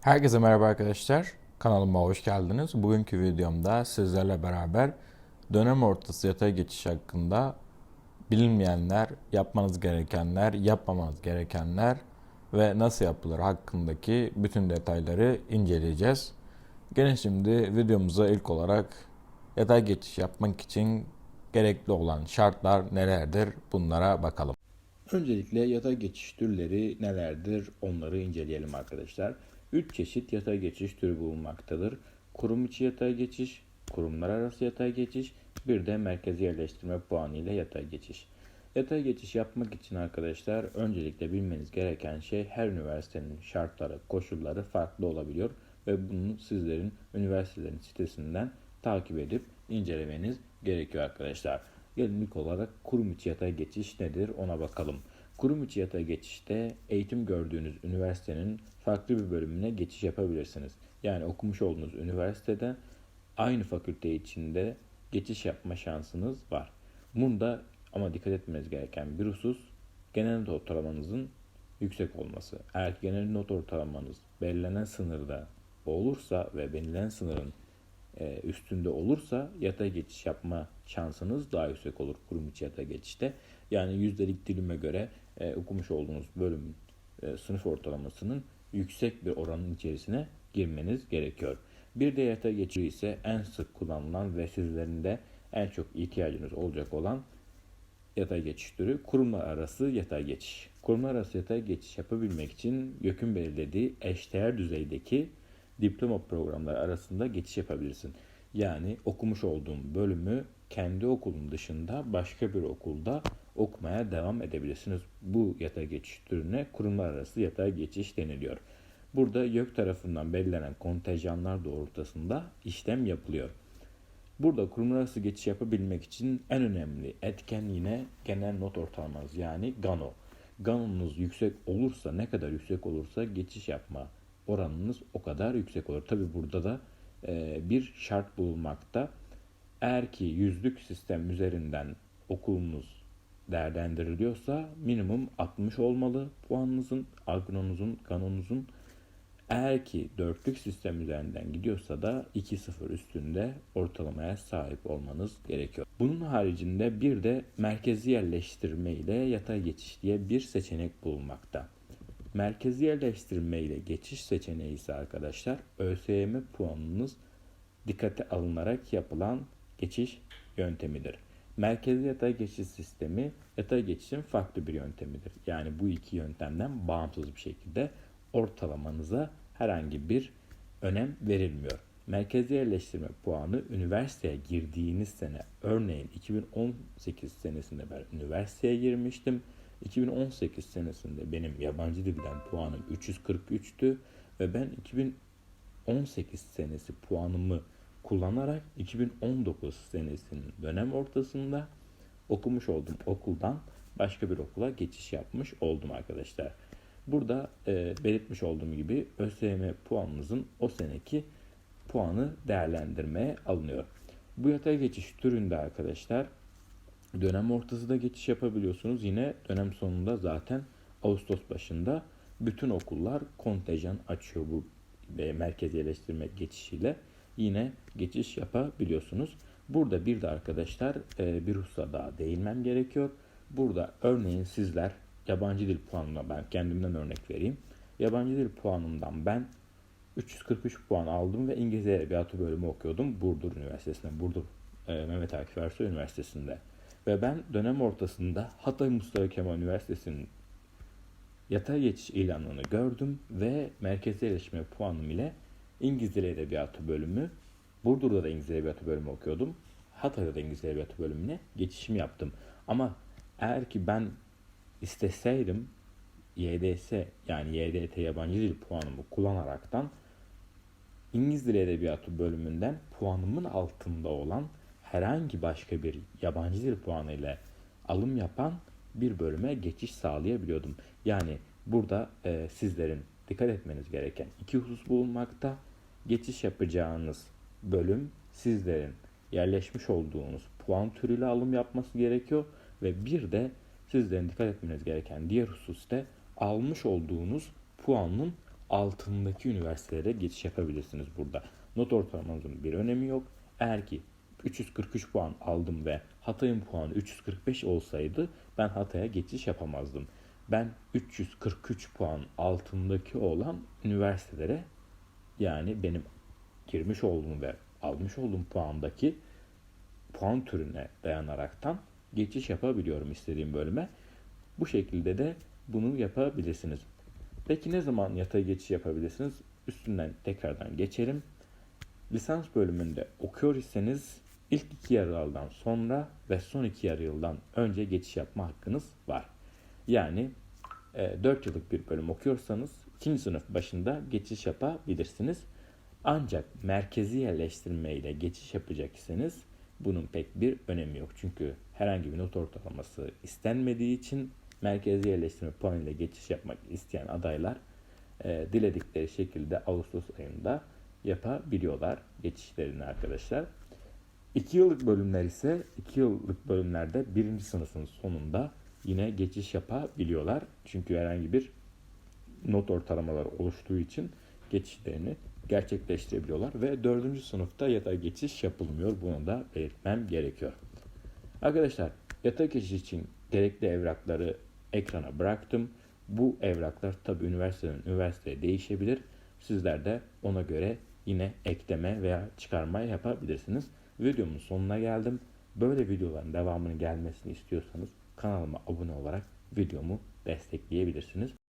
Herkese merhaba arkadaşlar. Kanalıma hoş geldiniz. Bugünkü videomda sizlerle beraber dönem ortası yatay geçiş hakkında bilinmeyenler, yapmanız gerekenler, yapmamanız gerekenler ve nasıl yapılır hakkındaki bütün detayları inceleyeceğiz. Gelin şimdi videomuza ilk olarak yatay geçiş yapmak için gerekli olan şartlar nelerdir bunlara bakalım. Öncelikle yatay geçiş türleri nelerdir onları inceleyelim arkadaşlar. 3 çeşit yatay geçiş türü bulunmaktadır. Kurum içi yatay geçiş, kurumlar arası yatay geçiş, bir de merkezi yerleştirme puanı ile yatay geçiş. Yatay geçiş yapmak için arkadaşlar öncelikle bilmeniz gereken şey her üniversitenin şartları, koşulları farklı olabiliyor ve bunu sizlerin üniversitelerin sitesinden takip edip incelemeniz gerekiyor arkadaşlar. Gelin ilk olarak kurum içi yatay geçiş nedir ona bakalım. Kurum içi yatay geçişte eğitim gördüğünüz üniversitenin farklı bir bölümüne geçiş yapabilirsiniz. Yani okumuş olduğunuz üniversitede aynı fakülte içinde geçiş yapma şansınız var. Bunda ama dikkat etmeniz gereken bir husus genel not ortalamanızın yüksek olması. Eğer genel not ortalamanız belirlenen sınırda olursa ve belirlenen sınırın e, üstünde olursa yatay geçiş yapma şansınız daha yüksek olur kurum içi yatay geçişte. Yani yüzdelik dilime göre e, okumuş olduğunuz bölüm e, sınıf ortalamasının yüksek bir oranın içerisine girmeniz gerekiyor. Bir de yatay geçiş ise en sık kullanılan ve sizlerin de en çok ihtiyacınız olacak olan yatay geçiş türü kurumlar arası yatay geçiş. Kurumlar arası yatay geçiş yapabilmek için YÖK'ün belirlediği eşdeğer düzeydeki diploma programları arasında geçiş yapabilirsin. Yani okumuş olduğun bölümü kendi okulun dışında başka bir okulda okumaya devam edebilirsiniz. Bu yatay geçiş türüne kurumlar arası yatay geçiş deniliyor. Burada YÖK tarafından belirlenen kontenjanlar doğrultusunda işlem yapılıyor. Burada kurumlar arası geçiş yapabilmek için en önemli etken yine genel not ortalamanız yani GANO. GANO'nuz yüksek olursa ne kadar yüksek olursa geçiş yapma oranınız o kadar yüksek olur. Tabi burada da bir şart bulunmakta. Eğer ki yüzlük sistem üzerinden okulunuz değerlendiriliyorsa minimum 60 olmalı puanınızın, agnonuzun, kanonunuzun. Eğer ki dörtlük sistem üzerinden gidiyorsa da 2-0 üstünde ortalamaya sahip olmanız gerekiyor. Bunun haricinde bir de merkezi yerleştirme ile yatay geçiş diye bir seçenek bulunmakta. Merkezi yerleştirme ile geçiş seçeneği ise arkadaşlar ÖSYM puanınız dikkate alınarak yapılan geçiş yöntemidir. Merkezi yatay geçiş sistemi yatay geçişin farklı bir yöntemidir. Yani bu iki yöntemden bağımsız bir şekilde ortalamanıza herhangi bir önem verilmiyor. Merkezi yerleştirme puanı üniversiteye girdiğiniz sene örneğin 2018 senesinde ben üniversiteye girmiştim. 2018 senesinde benim yabancı dilden puanım 343'tü ve ben 2018 senesi puanımı kullanarak 2019 senesinin dönem ortasında okumuş olduğum okuldan başka bir okula geçiş yapmış oldum arkadaşlar. Burada e, belirtmiş olduğum gibi ÖSYM puanınızın o seneki puanı değerlendirmeye alınıyor. Bu yatay geçiş türünde arkadaşlar dönem ortası da geçiş yapabiliyorsunuz. Yine dönem sonunda zaten Ağustos başında bütün okullar kontenjan açıyor bu merkez yerleştirme geçişiyle yine geçiş yapabiliyorsunuz. Burada bir de arkadaşlar e, bir hususa daha değinmem gerekiyor. Burada örneğin sizler yabancı dil puanına ben kendimden örnek vereyim. Yabancı dil puanımdan ben 343 puan aldım ve İngilizce Edebiyatı bölümü okuyordum Burdur Üniversitesi'nde, Burdur e, Mehmet Akif Ersoy Üniversitesi'nde. Ve ben dönem ortasında Hatay Mustafa Kemal Üniversitesi'nin yatay geçiş ilanını gördüm ve merkezi erişme puanım ile İngiliz Dili Edebiyatı bölümü, Burdur'da da İngiliz Edebiyatı bölümü okuyordum. Hatay'da da İngiliz Edebiyatı bölümüne geçişimi yaptım. Ama eğer ki ben isteseydim YDS yani YDT yabancı dil puanımı kullanaraktan İngiliz Dili Edebiyatı bölümünden puanımın altında olan herhangi başka bir yabancı dil puanı ile alım yapan bir bölüme geçiş sağlayabiliyordum. Yani burada e, sizlerin dikkat etmeniz gereken iki husus bulunmakta. Geçiş yapacağınız bölüm sizlerin yerleşmiş olduğunuz puan türüyle alım yapması gerekiyor ve bir de sizlerin dikkat etmeniz gereken diğer husus da almış olduğunuz puanın altındaki üniversitelere geçiş yapabilirsiniz burada. Not ortalamanızın bir önemi yok. Eğer ki 343 puan aldım ve Hatay'ın puanı 345 olsaydı ben Hatay'a geçiş yapamazdım. Ben 343 puan altındaki olan üniversitelere yani benim girmiş olduğum ve almış olduğum puandaki puan türüne dayanaraktan geçiş yapabiliyorum istediğim bölüme. Bu şekilde de bunu yapabilirsiniz. Peki ne zaman yatay geçiş yapabilirsiniz? Üstünden tekrardan geçelim. Lisans bölümünde okuyor iseniz ilk iki yarı yıldan sonra ve son iki yarı yıldan önce geçiş yapma hakkınız var. Yani 4 yıllık bir bölüm okuyorsanız ikinci sınıf başında geçiş yapabilirsiniz. Ancak merkezi yerleştirme ile geçiş yapacak bunun pek bir önemi yok. Çünkü herhangi bir not ortalaması istenmediği için merkezi yerleştirme puanıyla geçiş yapmak isteyen adaylar e, diledikleri şekilde Ağustos ayında yapabiliyorlar geçişlerini arkadaşlar. 2 yıllık bölümler ise 2 yıllık bölümlerde birinci sınıfın sonunda yine geçiş yapabiliyorlar. Çünkü herhangi bir not ortalamaları oluştuğu için geçişlerini gerçekleştirebiliyorlar ve dördüncü sınıfta yatay geçiş yapılmıyor. Bunu da belirtmem gerekiyor. Arkadaşlar yatay geçiş için gerekli evrakları ekrana bıraktım. Bu evraklar tabi üniversiteden üniversiteye değişebilir. Sizler de ona göre yine ekleme veya çıkarma yapabilirsiniz. Videomun sonuna geldim. Böyle videoların devamının gelmesini istiyorsanız kanalıma abone olarak videomu destekleyebilirsiniz.